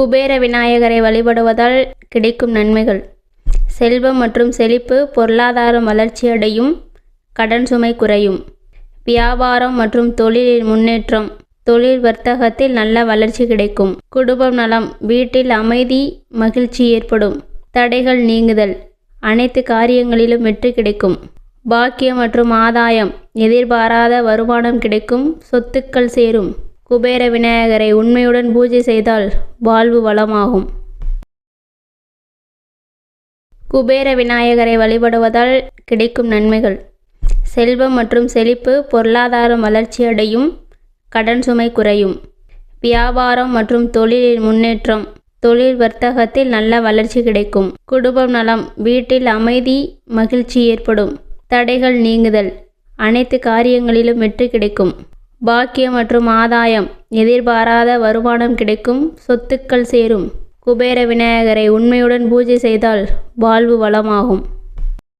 குபேர விநாயகரை வழிபடுவதால் கிடைக்கும் நன்மைகள். செல்வம் மற்றும் செழிப்பு பொருளாதாரம் வளர்ச்சியடையும் கடன் சுமை குறையும். வியாபாரம் மற்றும் தொழிலில் முன்னேற்றம். தொழில் வர்த்தகத்தில் நல்ல வளர்ச்சி கிடைக்கும். குடும்பம் நலம். வீட்டில் அமைதி மகிழ்ச்சி ஏற்படும். தடைகள் நீங்குதல். அனைத்து காரியங்களிலும் வெற்றி கிடைக்கும். பாக்கியம் மற்றும் ஆதாயம். எதிர்பாராத வருமானம் கிடைக்கும். சொத்துக்கள் சேரும். குபேர விநாயகரை உண்மையுடன் பூஜை செய்தால் வாழ்வு வளமாகும். குபேர விநாயகரை வழிபடுவதால் கிடைக்கும் நன்மைகள். செல்வம் மற்றும் செழிப்பு பொருளாதாரம் வளர்ச்சியடையும் கடன் சுமை குறையும். வியாபாரம் மற்றும் தொழிலில் முன்னேற்றம் தொழில் வர்த்தகத்தில் நல்ல வளர்ச்சி கிடைக்கும். குடும்பம் நலம் வீட்டில் அமைதி மகிழ்ச்சி ஏற்படும். தடைகள் நீங்குதல் அனைத்து காரியங்களிலும் வெற்றி கிடைக்கும். பாக்கியம் மற்றும் ஆதாயம். எதிர்பாராத வருமானம் கிடைக்கும் சொத்துக்கள் சேரும். குபேர விநாயகரை உண்மையுடன் பூஜை செய்தால் வாழ்வு வளமாகும்.